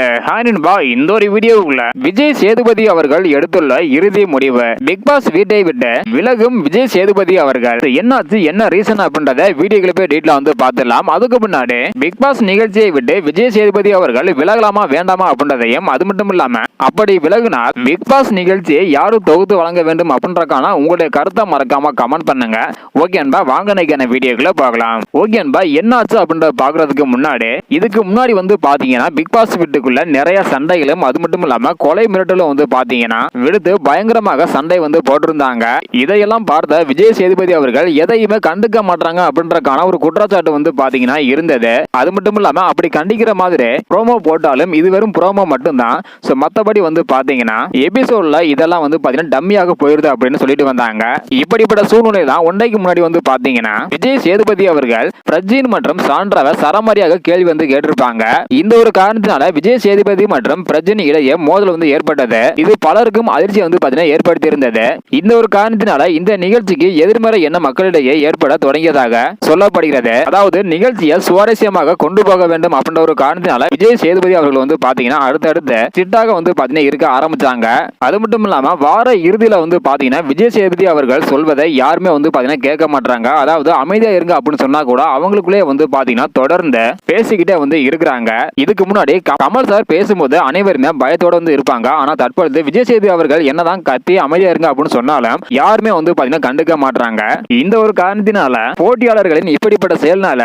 Hi நண்பா இந்த ஒரு வீடியோவுக்குள்ள விஜய் சேதுபதி அவர்கள் எடுத்துள்ள இறுதி முடிவு. பிக் பாஸ் வீட்டை விட்டு விலகும் விஜய் சேதுபதி அவர்கள். என்னாச்சு என்ன ரீசன் அப்படின்றத வீடியோக்களை போய் டீட்ல வந்து பார்த்துடலாம். அதுக்கு முன்னாடி பிக் பாஸ் நிகழ்ச்சியை விட்டு விஜய் சேதுபதி அவர்கள் விலகலாமா வேண்டாமா அப்படின்றதையும் அது மட்டும் இல்லாம அப்படி விலகுனால் பிக் பாஸ் நிகழ்ச்சியை யாரு தொகுத்து வழங்க வேண்டும் அப்படின்றக்கான உங்களுடைய கருத்தை மறக்காம கமெண்ட் பண்ணுங்க. ஓகே அன்பா வாங்க நினைக்கிற வீடியோக்குள்ள பார்க்கலாம். ஓகே அன்பா என்னாச்சு அப்படின்றத பாக்குறதுக்கு முன்னாடி இதுக்கு முன்னாடி வந்து பாத்தீங்கன்னா பிக் பாஸ் வீட்டுக்குள்ள நிறைய சண்டைகளும் அது மட்டும் இல்லாம கொலை மிரட்டலும் வந்து பாத்தீங்கன்னா விடுத்து பயங்கரமாக சண்டை வந்து போட்டிருந்தாங்க. இதையெல்லாம் பார்த்த விஜய் சேதுபதி அவர்கள் எதையுமே கண்டுக்க மாட்டாங்க அப்படின்றக்கான ஒரு குற்றச்சாட்டு வந்து பாத்தீங்கன்னா இருந்தது. அது மட்டும் இல்லாம அப்படி கண்டிக்கிற மாதிரி ப்ரோமோ போட்டாலும் இது வெறும் ப்ரோமோ மட்டும்தான். ஸோ மற்றபடி வந்து பாத்தீங்கன்னா எபிசோட்ல இதெல்லாம் வந்து பாத்தீங்கன்னா டம்மியாக போயிருது அப்படின்னு சொல்லிட்டு வந்தாங்க. இப்படிப்பட்ட சூழ்நிலை தான் ஒன்றைக்கு முன்னாடி வந்து பாத்தீங்கன்னா விஜய் சேதுபதி அவர்கள் பிரஜின் மற்றும் சான்றாவை சரமாரியாக கேள்வி வந்து கேட்டிருப்பாங்க. இந்த ஒரு காரணத்தினால விஜய் சேதுபதி மற்றும் பிரஜினி இடையே மோதல் வந்து ஏற்பட்டது. இது பலருக்கும் அதிர்ச்சி வந்து ஏற்படுத்தி இருந்தது இந்த ஒரு காரணத்தினால இந்த நிகழ்ச்சிக்கு எதிர்மறை எண்ண மக்களிடையே ஏற்பட தொடங்கியதாக சொல்லப்படுகிறது. அதாவது நிகழ்ச்சியை சுவாரஸ்யமாக கொண்டு போக வேண்டும் அப்படின்ற ஒரு காரணத்தினால விஜய் சேதுபதி அவர்கள் வந்து பாத்தீங்கன்னா அடுத்தடுத்து சிட்டாக வந்து பாத்தீங்கன்னா இருக்க ஆரம்பிச்சாங்க. அது மட்டும் இல்லாம வார இறுதியில வந்து பாத்தீங்கன்னா விஜய் சேதுபதி அவர்கள் சொல்வதை யாருமே வந்து பாத்தீங்கன்னா கேட்க மாட்டாங்க அதாவது அமைதியா இருங்க அப்படின்னு சொன்னா கூட அவங்களுக்குள்ளே வந்து பாத்தீங்கன்னா தொடர்ந்து பேசிக்கிட்டே வந்து இருக்கிறாங்க. இதுக்கு முன்னாடி கமல் கமல் சார் பேசும்போது அனைவருமே பயத்தோட வந்து இருப்பாங்க. ஆனா தற்பொழுது விஜய் சேதுபதி அவர்கள் என்னதான் கத்தி அமைதியா இருங்க அப்படின்னு சொன்னாலும் யாருமே வந்து பாத்தீங்கன்னா கண்டுக்க மாட்டாங்க இந்த ஒரு காரணத்தினால போட்டியாளர்களின் இப்படிப்பட்ட செயல்னால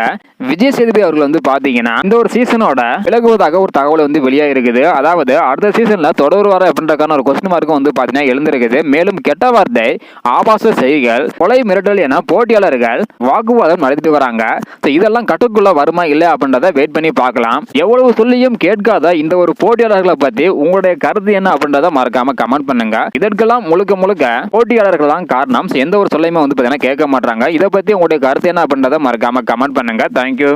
விஜய் சேதுபதி அவர்கள் வந்து பாத்தீங்கன்னா இந்த ஒரு சீசனோட விலகுவதாக ஒரு தகவல் வந்து வெளியா இருக்குது. அதாவது அடுத்த சீசன்ல தொடர்வார அப்படின்றக்கான ஒரு கொஸ்டின் மார்க்கும் வந்து பாத்தீங்கன்னா எழுந்திருக்குது. மேலும் கெட்ட வார்த்தை ஆபாச செய்திகள் கொலை மிரட்டல் என போட்டியாளர்கள் வாக்குவாதம் நடத்திட்டு வராங்க. இதெல்லாம் கட்டுக்குள்ள வருமா இல்லை அப்படின்றத வெயிட் பண்ணி பார்க்கலாம். எவ்வளவு சொல்லியும் கேட்காத இந்த ஒரு போட்டியாளர்களை பத்தி உங்களுடைய கருத்து என்ன அப்படின்றத மறக்காம கமெண்ட் பண்ணுங்க. இதற்கெல்லாம் முழுக்க முழுக்க போட்டியாளர்கள் தான் காரணம். எந்த ஒரு சொல்லையுமே வந்து பாத்தீங்கன்னா கேட்க மாட்டாங்க இதை பத்தி உங்களுடைய கருத்து என்ன அப்படின்றத மறக்காம கமெண்ட் பண்ணுங்க. தேங்க்யூ